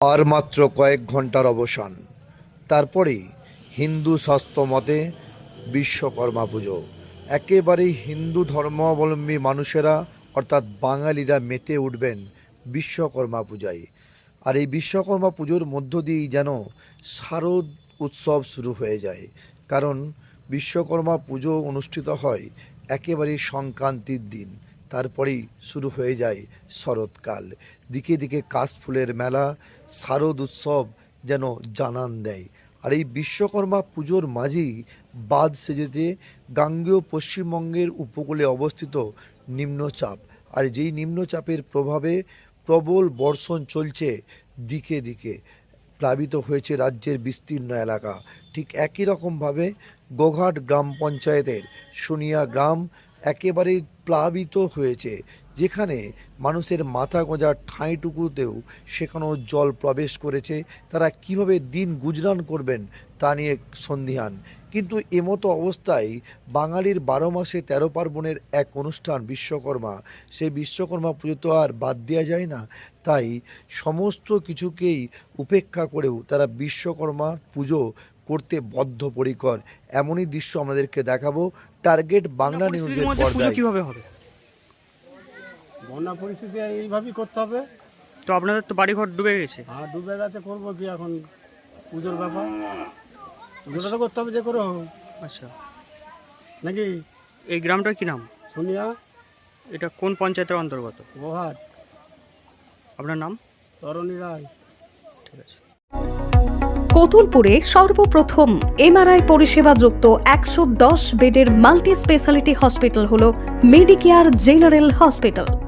আর মাত্র কয়েক ঘণ্টার অবসান। তারপরেই হিন্দু শাস্ত্র মতে বিশ্বকর্মা পুজো। একেবারেই হিন্দু ধর্মাবলম্বী মানুষেরা, অর্থাৎ বাঙালিরা মেতে উঠবেন বিশ্বকর্মা পূজায়। আর এই বিশ্বকর্মা পুজোর মধ্য দিয়েই যেন শারদ উৎসব শুরু হয়ে যায়। কারণ বিশ্বকর্মা পুজো অনুষ্ঠিত হয় একেবারেই সংক্রান্তির দিন। তারপরেই শুরু হয়ে যায় শরৎকাল। দিকে দিকে কাশফুলের মেলা, শারদ উৎসব যেন জানান দেয়। আর এই বিশ্বকর্মা পুজোর মাঝেই বাদ সেজেছে গাঙ্গেয় পশ্চিমবঙ্গের উপকূলে অবস্থিত নিম্নচাপ। আর যেই নিম্নচাপের প্রভাবে প্রবল বর্ষণ চলছে দিকে দিকে, প্লাবিত হয়েছে রাজ্যের বিস্তীর্ণ এলাকা। ঠিক একই রকমভাবে গোঘাট গ্রাম পঞ্চায়েতের সোনিয়া গ্রাম একেবারেই প্লাবিত হয়েছে। যেখানে মানুষের মাথা গোঁজার ঠাঁইটুকুতেও সেখানেও জল প্রবেশ করেছে। তারা কীভাবে দিন গুজরান করবেন তা নিয়ে সন্ধিহান কিন্তু এমতো অবস্থায় বাঙালির বারো মাসে তেরো পার্বণের এক অনুষ্ঠান বিশ্বকর্মা সেই বিশ্বকর্মা পুজো তো আর বাদ দেওয়া যায় না। তাই সমস্ত কিছুকেই উপেক্ষা করেও তারা বিশ্বকর্মা পুজো করতে বদ্ধপরিকর। এমনই দৃশ্য আমাদেরকে দেখাবো। টার্গেট বাংলা নিউজের পর্দায়। কীভাবে হবে? বন্যা পরিস্থিতি এইভাবেই করতে হবে। তো আপনাদের তো বাড়িঘর ডুবে গেছে? আর ডুবে গেছে করব কি এখন? পুজোর ব্যাপার। পুজোটা তো করতে হবে যে করে হোক। আচ্ছা। নাকি? এই গ্রামটার কি নাম? সোনিয়া। এটা কোন পঞ্চায়েতের অন্তর্গত? গোহাট। আপনার নাম? তরণী রায়। ঠিক আছে। কতুলপুরে সর্বপ্রথম এমআরআই পরিষেবা যুক্ত একশো দশ বেডের মাল্টি স্পেশালিটি হসপিটাল হল মেডিকেয়ার জেনারেল হসপিটাল।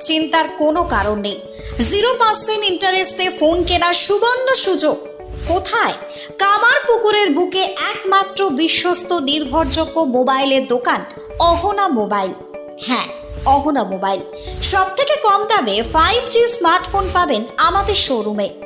চিন্তার কোনো কারণ নেই। জিরো পার্সেন্ট ইন্টারেস্টে ফোন কেনার সুবর্ণ সুযোগ। কোথায়? কামার পুকুরের বুকে একমাত্র বিশ্বস্ত নির্ভরযোগ্য মোবাইলের দোকান অহনা মোবাইল। হ্যাঁ অহনা মোবাইল। সব থেকে কম দামে ফাইভ জি স্মার্টফোন পাবেন আমাদের শোরুমে